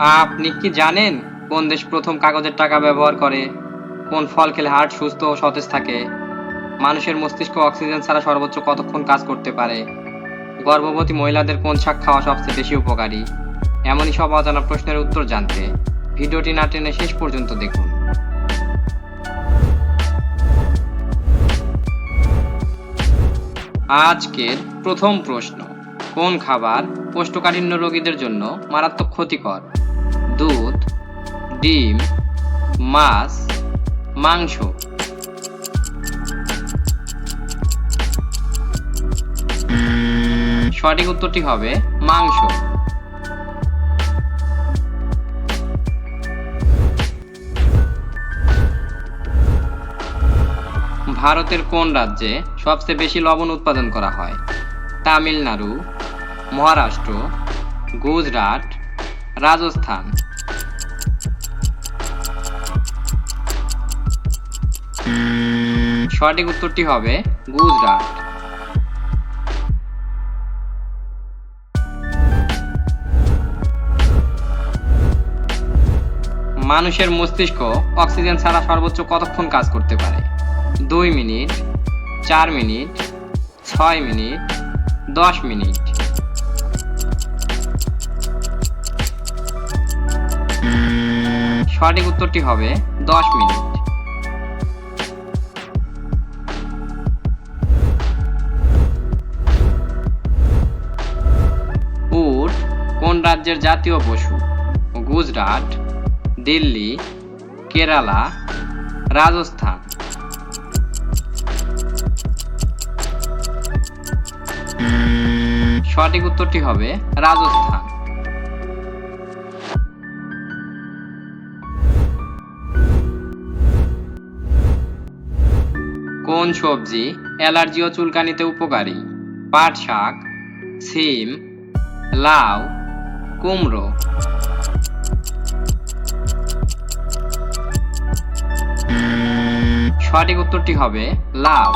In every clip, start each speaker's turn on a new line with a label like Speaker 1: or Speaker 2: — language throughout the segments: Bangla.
Speaker 1: আপনি কি জানেন কোন দেশ প্রথম কাগজের টাকা ব্যবহার করে? কোন ফল খেলে হার্ট সুস্থ ও সতেজ থাকে? মানুষের মস্তিষ্ক অক্সিজেন ছাড়া সর্বোচ্চ কতক্ষণ কাজ করতে পারে? গর্ভবতী মহিলাদের কোন শাক খাওয়া সবচেয়ে বেশি উপকারী? এমনই সব অজানা প্রশ্নের উত্তর জানতে ভিডিওটি না টেনে শেষ পর্যন্ত দেখুন। আজকের প্রথম প্রশ্ন, কোন খাবার কোষ্ঠকাঠিন্য রোগীদের জন্য মারাত্মক ক্ষতিকর? দুধ, ডিম, মাছ, মাংস। সঠিক উত্তরটি হবে মাংস। ভারতের কোন রাজ্যে সবচেয়ে বেশি লবণ উৎপাদন করা হয়? তামিলনাড়ু, মহারাষ্ট্র, গুজরাট রাজস্থান। সঠিক উত্তরটি হবে গুজরাট। মানুষের মস্তিষ্ক অক্সিজেন ছাড়া সর্বোচ্চ কতক্ষণ কাজ করতে পারে? দুই মিনিট, চার মিনিট, ছয় মিনিট, দশ মিনিট। সঠিক উত্তরটি হবে দশ মিনিট। উট কোন রাজ্যের জাতীয় পশু? গুজরাট, দিল্লি, কেরালা, রাজস্থান। সঠিক উত্তরটি হবে রাজস্থান। কোন সবজি অ্যালার্জি ও চুলকানিতে উপকারী? পাট শাক, সিম, লাউ, কুমড়ো। সঠিক উত্তরটি হবে লাউ।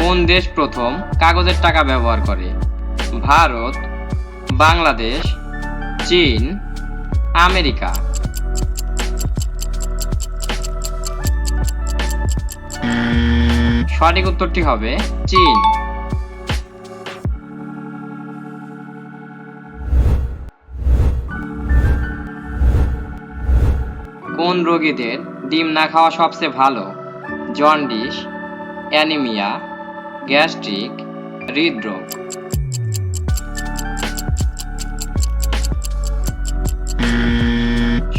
Speaker 1: কোন দেশ প্রথম কাগজের টাকা ব্যবহার করে? ভারত, বাংলাদেশ চীন, আমেরিকা। সঠিক উত্তরটি হবে চীন। কোন রোগীদের ডিম না খাওয়া সবচেয়ে ভালো? জন্ডিস, অ্যানিমিয়া, গ্যাস্ট্রিক, হৃদরোগ।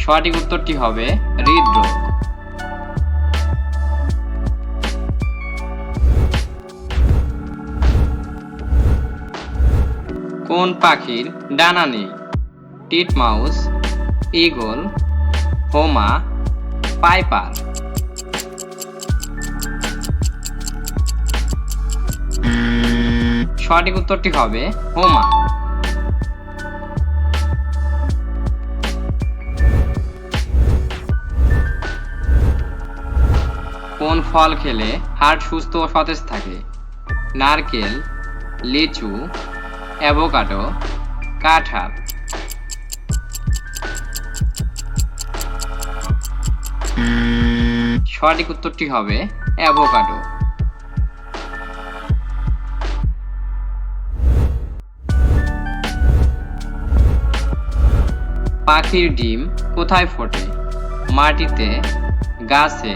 Speaker 1: সঠিক উত্তরটি হবে হৃদরোগ। কোন পাখির ডানা নেই? টিট মাউস ঈগল হোমা, পাইপার। সঠিক উত্তরটি হবে হোমা। কোন ফল খেলে হার্ট সুস্থ ও সতেজ থাকে? নারকেল, লিচু, অ্যাভোকাডো, কাঁঠাল। সঠিক উত্তরটি হবে অ্যাভোকাডো। পাখির ডিম কোথায় ফোটে? মাটিতে, গাছে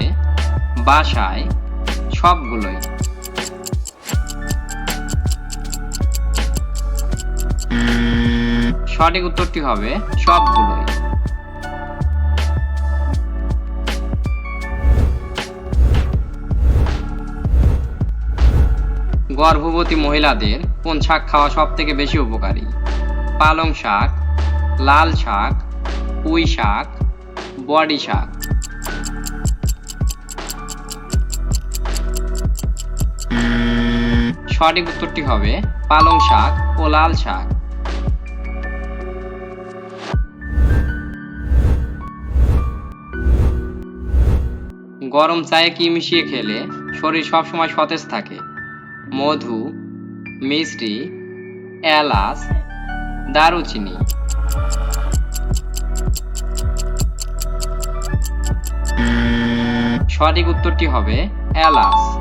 Speaker 1: বাসায় সবগুলোই। সঠিক উত্তরটি হবে সবগুলোই। গর্ভবতী মহিলাদের কোন শাক খাওয়া সব থেকে বেশি উপকারী? পালং শাক, লাল শাক, পুঁই শাক, বডি শাক। সঠিক উত্তরটি হবে পালং শাক ও লাল শাক। গরম চায়ে কি মিশিয়ে খেলে শরীর সবসময় সতেজ থাকে? মধু, মিষ্টি, এলাচ, দারুচিনি। সঠিক উত্তরটি হবে এলাচ।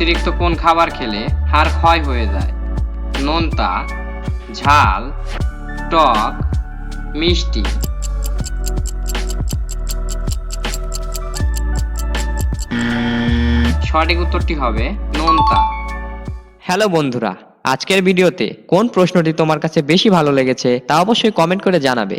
Speaker 1: অতিরিক্ত কোন খাবার খেলে হাড় ক্ষয় হয়ে যায়? নোনতা, ঝাল, টক, মিষ্টি। সঠিক উত্তরটি হবে নোনতা।
Speaker 2: হ্যালো বন্ধুরা, আজকের ভিডিওতে কোন প্রশ্নটি তোমার কাছে বেশি ভালো লেগেছে তা অবশ্যই কমেন্ট করে জানাবে।